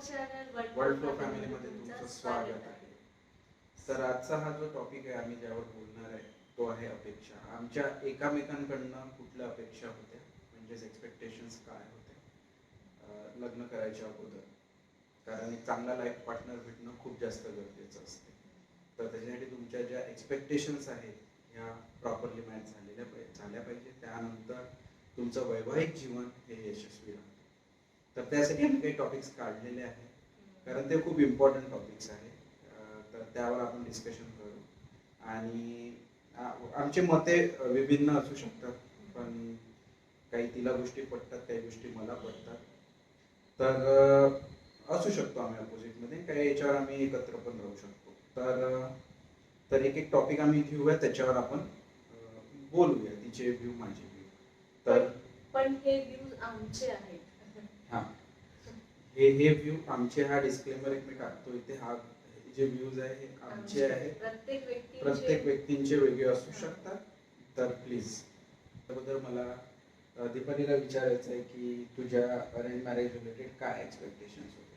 World flow फॅमिलीमध्ये तुमचं स्वागत आहे. तर आजचा हा जो टॉपिक आहे आम्ही ज्यावर बोलणार आहे तो आहे अपेक्षा. आमच्या एकामेकांकडनं कुठल्या अपेक्षा होत्या? म्हणजेच एक्सपेक्टेशन्स काय होते? लग्न करायच्या अगोदर. कारण एक चांगला लाईफ पार्टनर भेटणं खूप जास्त गरजेचं असते. तर त्याच्यासाठी तुमच्या ज्या एक्सपेक्टेशन्स आहेत ह्या प्रॉपरली मॅच झालेल्या झाल्या पाहिजे. त्यानंतर तुमचं वैवाहिक जीवन हे यशस्वी राहतं. तर त्यासाठी आम्ही काही टॉपिक्स काढलेले आहेत. कारण ते खूप इम्पॉर्टंट टॉपिक्स आहे तर त्यावर आपण डिस्कशन करू. आणि आमचे मते विभिन्न असू शकतात. पण काही तिला गोष्टी पटतात काही गोष्टी मला पटतात. तर असू शकतो आम्ही अपोजिटमध्ये काही याच्यावर आम्ही एकत्र पण राहू शकतो. तर तर एक एक टॉपिक आम्ही घेऊया. त्याच्यावर आपण बोलूया. तिचे व्ह्यू माझे व्ह्यू तर पण हे व्ह्यूज आमचे आहेत. हा. हे हे व्ह्यू आमचे हा डिस्क्लेमर एक मी टाकतो. इथे हा जे व्ह्यूज आहे हे आमचे आहेत प्रत्येक व्यक्ती प्रत्येक व्यक्तींचे वेगळे असू शकतात. तर प्लीज त्याबद्दल मला दीपालीला विचारायचं आहे की तुझ्या अरेंज मॅरेज रिलेटेड काय एक्सपेक्टेशन्स होते?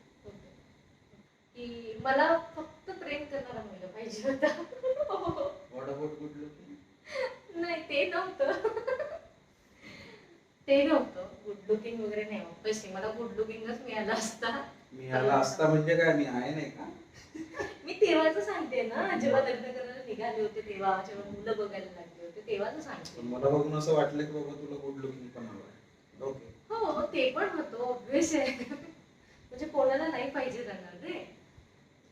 की मला फक्त प्रेम करणारा मुलगा पाहिजे होता. वॉट अबाउट गुड लुकिंग नाही ते नव्हतं. ते नव्हतं. गुड लुकिंग वगैरे नाही ऑब्विसली मला गुड लुकिंगच मिळाला असता. मी ह्याला असता म्हणजे काय? मी आहे नाही का? मी तेव्हाच सांगते ना. जेव्हा लग्न करायला निघाले होते तेव्हा जेव्हा मुलं बघायला लागले होते तेव्हाच पण सांगते मला बघून असं वाटलं की बाबा तुला गुड लुकिंग पण हवं आहे. ओके हो ते पण होतं ऑब्विस आहे. म्हणजे कोणाला नाही पाहिजे राहणार रे.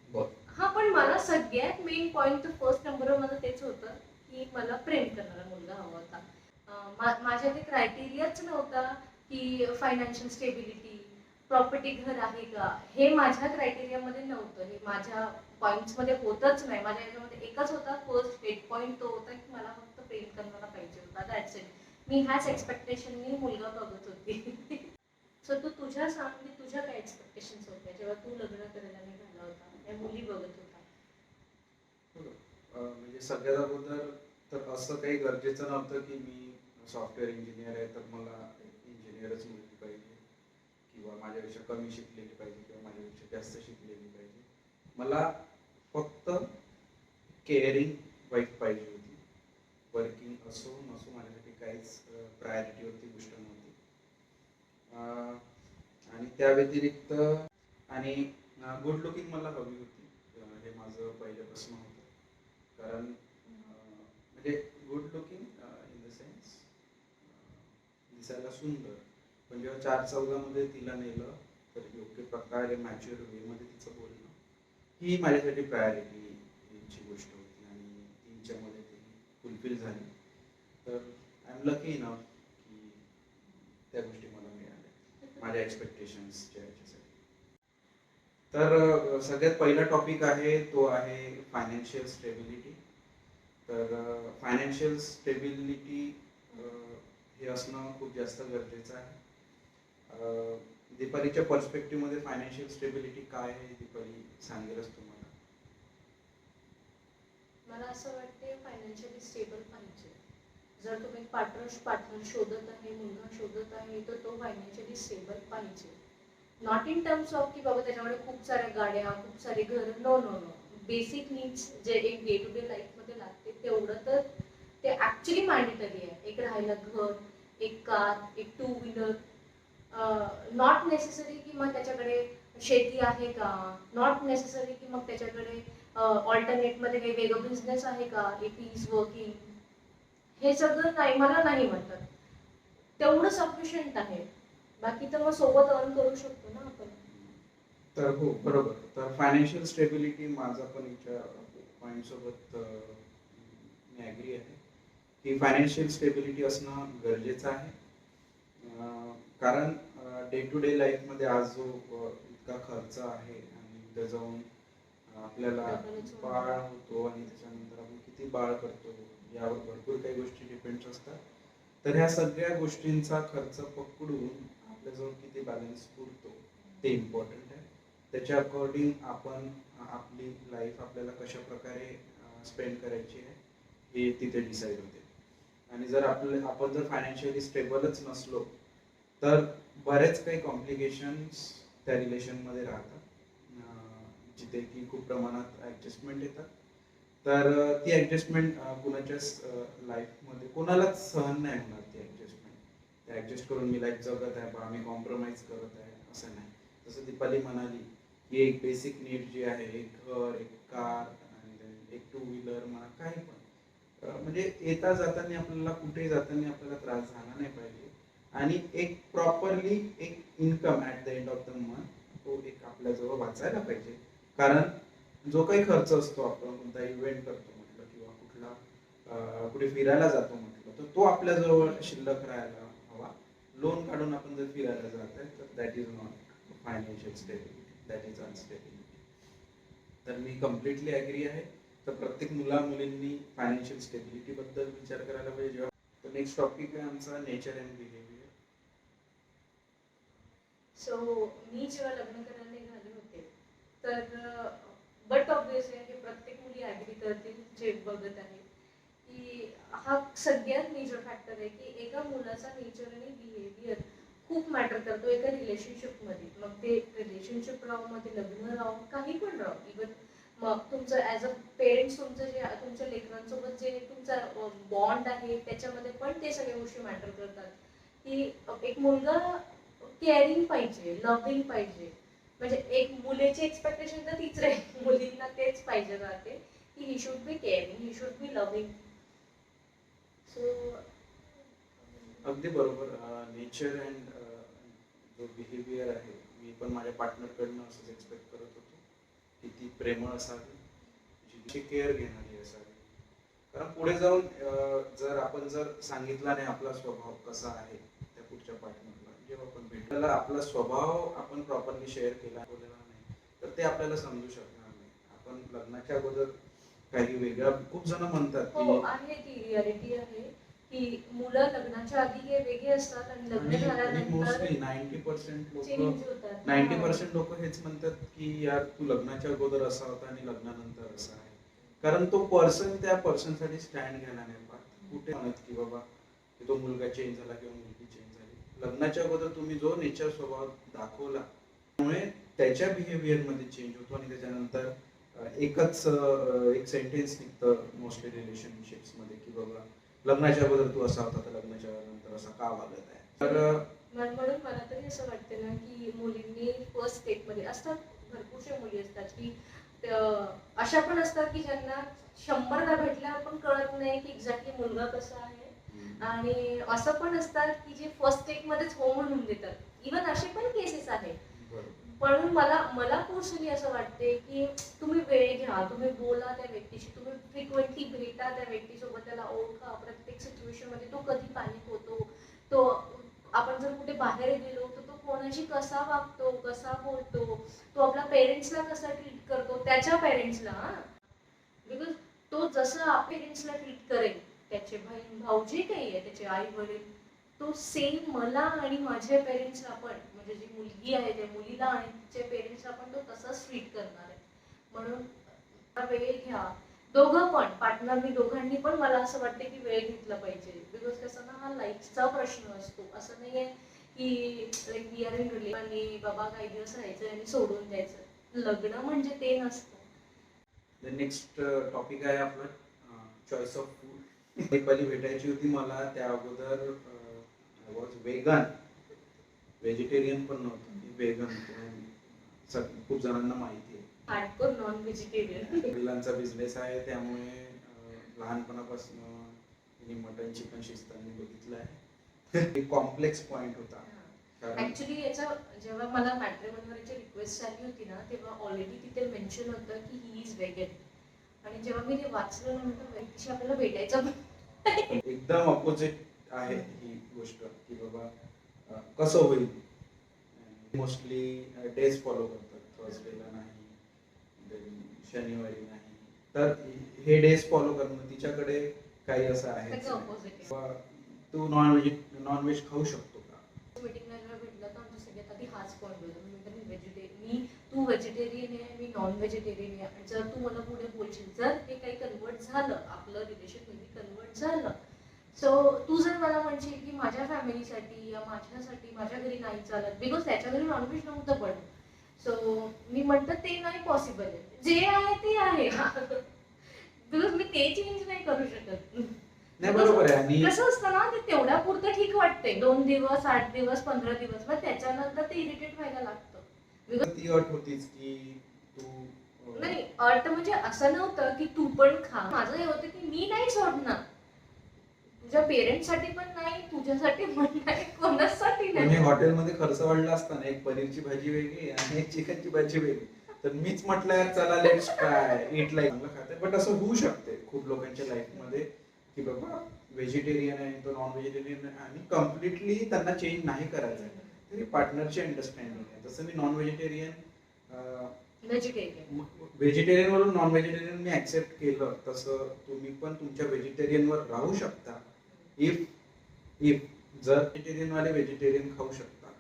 बर. हा पण मला सगळ्यात मेन पॉइंट फर्स्ट नंबरवर माझं तेच होतं की मला प्रेम करणारा मुलगा हवा होता. माझ्या ते क्रायटेरियाच नव्हता की फायनान्शियल स्टेबिलिटी प्रॉपर्टी घर आहे का? हे माझ्या क्रायटेरियामध्ये नव्हतं. हे माझ्या पॉईंट्समध्ये होतच नाही. माझ्या याच्यामध्ये एकच होता फर्स्ट हेड पॉईंट तो होता की मला फक्त प्रेम करणारा पाहिजे होता. दॅट्स इट मी ह्याच एक्सपेक्टेशननी मुलगा बघत होती. सो तू तुझ्या सांग की म्हणजे तुझ्या काय एक्सपेक्टेशन्स होत्या? जेव्हा तू लग्न करायला निघाला होता या मुली बघत होता. हो. म्हणजे सगळ्यात अगोदर तर असं काही गरजेचं नव्हतं की मी सॉफ्टवेअर इंजिनियर आहे तर मला इंजिनियरच मुलगी पाहिजे. किंवा माझ्यापेक्षा कमी शिकलेली पाहिजे किंवा माझ्यापेक्षा जास्त शिकलेली पाहिजे. मला फक्त केअरिंग वाईफ पाहिजे होती. वर्किंग असो नसो माझ्यासाठी काहीच प्रायोरिटीवरती गोष्ट नव्हती. आणि त्या व्यतिरिक्त आणि गुड लुकिंग मला हवी होती. हे माझं पहिल्यापासून होतं. कारण म्हणजे गुड लुकिंग दिसायला सुंदर. पण जेव्हा चार चौघामध्ये तिला नेलं तर योग्य प्रकारे मॅच्युअर वेमध्ये तिचं बोलणं ही माझ्यासाठी प्रायोरिटीची गोष्ट होती आणि तिच्यामध्ये ती फुलफिल झाली. तर आय एम लकी इनफ की त्या गोष्टी मला मिळाल्या. माझ्या एक्सपेक्टेशन्सच्या याच्यासाठी. तर सगळ्यात पहिला टॉपिक आहे तो आहे फायनान्शियल स्टेबिलिटी तर फायनान्शियल स्टेबिलिटी हे असणं खूप जास्त गरजेचं आहे. दीपालीच्या पर्स्पेक्टिव्हमध्ये फायनान्शियल स्टेबिलिटी काय आहे दीपाली सांगेलच तुम्हाला? मला असं वाटते फायनान्शियली स्टेबल पाहिजे. जर तुम्ही पार्टनर पार्टनर शोधत आहे मुलगा शोधत आहे तर तो फायनान्शियली स्टेबल पाहिजे. नॉट इन टर्म्स ऑफ की बाबा त्याच्याकडे खूप साऱ्या गाड्या खूप सारे घर no no no basic needs जे एक डे टू डे लाईफमध्ये लागते तेवढं तर ते ॲक्च्युली मॅन्डेटरी आहे. एक राहायला घर एक कार एक टू व्हीलर नॉट नेसेसरी की मग त्याच्याकडे शेती आहे का? नॉट नेसेसरी की मग त्याच्याकडे ऑल्टरनेटमध्ये काही वेगळं बिझनेस आहे का? इट इज वर्किंग हे सगळं नाही मला नाही म्हणतात तेवढं सफिशियंट आहे. बाकी तर मग सोबत अर्न करू शकतो ना आपण. तर हो बरोबर. तर फायनान्शियल स्टेबिलिटी माझा पण पॉइंट सोबत मी ॲग्री आहे. ही फायनान्शियल स्टेबिलिटी असणं गरजेचं आहे. कारण डे टू डे लाईफमध्ये आज जो इतका खर्च आहे आणि तिथं जाऊन आपल्याला बाळ होतो आणि त्याच्यानंतर आपण किती बाळ करतो यावर भरपूर काही गोष्टी डिपेंड असतात. तर ह्या सगळ्या गोष्टींचा खर्च पकडून आपल्याजवळ किती बॅलन्स पुरतो ते इम्पॉर्टंट आहे. त्याच्या अकॉर्डिंग आपण आपली लाईफ आपल्याला कशा प्रकारे स्पेंड करायची आहे हे तिथे डिसाईड होते. आणि जर आपलं आपण जर फायनान्शियली स्टेबलच नसलो तर बरेच काही कॉम्प्लिकेशन्स त्या रिलेशनमध्ये राहतात. जिथे की खूप प्रमाणात ॲडजस्टमेंट येतात. तर ती ॲडजस्टमेंट कुणाच्याच लाईफमध्ये कोणालाच सहन नाही होणार ती ॲडजस्टमेंट ते ॲडजस्ट करून मी लाईफ जगत आहे बा मी कॉम्प्रोमाइज करत आहे असं नाही. जसं दीपाली म्हणाली की एक बेसिक नीड जी आहे एक घर एक कार आणि एक टू व्हीलर म्हणा काही पण. म्हणजे येता जाताना आपल्याला कुठेही जाताना आपल्याला त्रास झाला नाही पाहिजे. आणि एक प्रॉपरली एक income at the end of the month तो एक आपल्याजवळ वाचायला पाहिजे. कारण जो काही खर्च असतो आपण कोणता इव्हेंट करतो म्हटलं किंवा कुठला कुठे फिरायला जातो म्हटलं तर तो आपल्याजवळ शिल्लक राहायला हवा. लोन काढून आपण जर फिरायला जात आहे तर that is not financial stability that is unstability तर मी कम्प्लिटली ॲग्री आहे. तर प्रत्येक मुला मुलींनी फायनान्शियल स्टेबिलिटी बद्दल विचार करायला पाहिजे. जेव्हा तर नेक्स्ट टॉपिक आहे आमचा नेचर अँड बिहेवियर सो मी जेव्हा लग्न करायला निघाले होते तर बट ऑब्विसली हे प्रत्येक मुली ॲग्री करतील जे बघत आहे की हा सगळ्यात मेजर फॅक्टर आहे की एका मुलाचा नेचर आणि बिहेवियर खूप मॅटर करतो एका रिलेशनशिपमध्ये मग ते रिलेशनशिप राहो ते लग्न राहो काही पण राहो. इवन मग तुमचं ॲज अ पेरेंट्स तुमचं जे तुमच्या लेकरांसोबत जे तुमचा बॉन्ड आहे त्याच्यामध्ये पण ते सगळ्या गोष्टी मॅटर करतात. की एक मुलगा केअरिंग पाहिजे लव्हिंग पाहिजे. म्हणजे एक मुलीची एक्सपेक्टेशन तर तीच राहील. मुलींना तेच पाहिजे राहते की he should be caring he should be loving so अगदी बरोबर. नेचर अँड जो बिहेवियर आहे मी पण माझ्या पार्टनरकडनं असंच एक्सपेक्ट करत होतो. की ती प्रेमळ असावी जिची केअर घेणारी असावी. कारण पुढे जाऊन जर आपण जर सांगितला नाही आपला स्वभाव कसा आहे त्या पुढच्या पार्टनरला जेव्हा आपण भेटला आपला स्वभाव आपण प्रॉपरली शेअर केला बोललेला नाही तर ते आपल्याला समजू शकणार नाही. आपण लग्नाच्या अगोदर काही वेगळा खूप जण म्हणतात हो की की मुलं लग्नाच्या आधी हे वेगळे असतात आणि लग्न झाल्यानंतर नाईन्टी पर्सेंट लोक नाईन्टी. पर्सेंट लोक हेच म्हणतात की यार तू लग्नाच्या अगोदर असा होता आणि लग्नानंतर असा आहे. कारण तो पर्सन त्या पर्सनसाठी स्टँड घ्यायला नाही पाहत. कुठे म्हणत की बाबा की तो मुलगा चेंज झाला किंवा मुलगी चेंज झाली. लग्नाच्या अगोदर तुम्ही जो नेचर स्वभाव दाखवला त्यामुळे त्याच्या बिहेवियरमध्ये चेंज होतो आणि त्याच्यानंतर एकच एक सेंटेन्स निघतं मोस्टली रिलेशनशिप्समध्ये की बाबा लग्नाच्या अगोदर तू असा होता तर लग्नाच्या नंतर असा का वागत आहे? तर म्हणून मला तरी असं वाटतं ना की मुलींनी फर्स्ट स्टेपमध्ये असतात भरपूरशा मुली असतात की अशा पण असतात की ज्यांना शंभरदा भेटल्यावर पण कळत नाही की एक्झॅक्टली मुलगा कसा आहे. आणि असं पण असतात की जे फर्स्ट स्टेप मध्येच हो म्हणून देतात. इवन असे पण केसेस आहेत. पण मला मला पर्सनली असं वाटते की तुम्ही वेळ घ्या तुम्ही बोला त्या व्यक्तीशी तुम्ही फ्रिक्वेंटली भेटा त्या व्यक्तीसोबत त्याला ओळखा प्रत्येक सिच्युएशनमध्ये तो कधी पॅनिक होतो तो आपण जर कुठे बाहेर गेलो तर तो कोणाशी कसा वागतो कसा बोलतो तो आपल्या पेरेंट्सला कसा ट्रीट करतो त्याच्या पेरेंट्सला बिकॉज तो जसं पेरेंट्सला ट्रीट करेल त्याचे बहीण भाऊ जे काही आहे त्याचे आई वडील तो सेम मला आणि माझ्या पेरेंट्सला पण. म्हणजे जी मुलगी आहे त्या मुलीला आणि तिच्या पेरेंट्सला पण तो तसाच ट्रीट करणार आहे. म्हणून वेळ घ्या. दोघं पण पार्टनरनी दोघांनी पण मला असं वाटतं की वेळ घेतला पाहिजे. बिकॉज कसं ना हा लाईफचा प्रश्न असतो. असं नाही आहे की like we are in relay आणि बाबा काही दिवस राहायचं आणि सोडून द्यायचं लग्न म्हणजे ते नसतं. नेक्स्ट टॉपिक uh, आहे आपलं चॉईस ऑफ फूड भेटायची होती मला त्या अगोदर uh, वॉज वेगन व्हेजिटेरियन पण नव्हतं वेगन खूप जणांना माहिती आहे. हार्डकोर नॉन व्हेजिटेरियन वडिलांचा बिझनेस आहे त्यामुळे लहानपणापासून मी मटन चिकन शिजताना बघितलं आहे. एक कॉम्प्लेक्स पॉइंट होता. ऍक्च्युली याचा जेव्हा मला मॅट्रिमोनिवरची रिक्वेस्ट आली होती ना तेव्हा ऑलरेडी तिथे मेन्शन होतं की ही इज वेगन आणि जेव्हा मी ते वाचलं ना म्हटलं व्यक्तीशी आपल्याला भेटायचं एकदम अपोजिट आहे ही गोष्ट की बाबा कसं होईल? मोस्टली डेज फॉलो करतात. थर्सडेला नाही शनिवारी नाही. तर हे डेज फॉलो करणं तिच्याकडे काही असं आहे तू नॉन व्हेज नॉन व्हेज खाऊ शकतो का? मीटिंगला भेटला तर आमच्या सगळ्यात आधी हाच पॉईंट होता. मी म्हटलं मी व्हेजिटेरियन मी तू व्हेजिटेरियन आहे मी नॉन व्हेजिटेरियन आहे जर तू मला पुढे बोलशील जर हे काही कन्वर्ट झालं आपलं रिलेशनमध्ये कन्वर्ट झालं सो तू जर मला म्हणशील की माझ्या फॅमिलीसाठी या माझ्यासाठी माझ्या घरी नाही चालत बिकॉज त्याच्या घरी नॉनव्हेज नव्हतं पण. सो मी म्हणतं ते नाही पॉसिबल आहे. जे आहे ते आहे. बिकॉज मी ते चेंज नाही करू शकत. नाही बरोबर आहे. आणि कसं असतं ना ते तेवढ्या पुरतं ठीक वाटते दोन दिवस आठ दिवस पंधरा दिवस मग त्याच्यानंतर ते इरिटेट व्हायला लागतं. ती अट होतीच की तू अं, नाही अर्थ म्हणजे असं नव्हतं की तू पण खा. माझं हे होतं की मी नाही सोडणार. तुझ्या पेरेंट्ससाठी पण नाही तुझ्यासाठी पण नाही कोणासाठी नाही. हॉटेलमध्ये खर्च वाढला असताना एक पनीरची भाजी वेगळी आणि एक चिकनची भाजी वेगळी. तर मीच म्हटलं यार चला लेट्स ट्राय इट लाईक खाते बट असं होऊ शकते खूप लोकांच्या लाईफमध्ये की बाबा व्हेजिटेरियन आहे तो नॉन व्हेजिटेरियन आहे आणि कम्प्लिटली त्यांना चेंज नाही करायचं. आहे तरी पार्टनरची अंडरस्टँडिंग आहे. जसं मी नॉन व्हेजिटेरियन व्हेजिटेरियन व्हेजिटेरियन वरून नॉन व्हेजिटेरियन मी ऍक्सेप्ट केलं. तसं तुम्ही पण तुमच्या व्हेजिटेरियन वर राहू शकता. इफ इफ जर व्हेजिटेरियन वाले व्हेजिटेरियन खाऊ शकता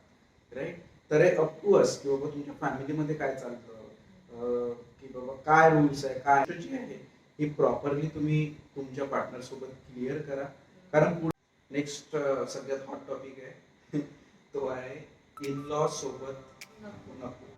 राईट तर हे अप टू अस की बाबा तुमच्या फॅमिलीमध्ये काय चालतं? की बाबा काय रूल्स आहे काय जी आहे? ही प्रॉपरली तुम्ही तुमच्या पार्टनर सोबत क्लिअर करा. कारण नेक्स्ट सगळ्यात हॉट टॉपिक आहे तो आहे इन लॉ सोबत नको.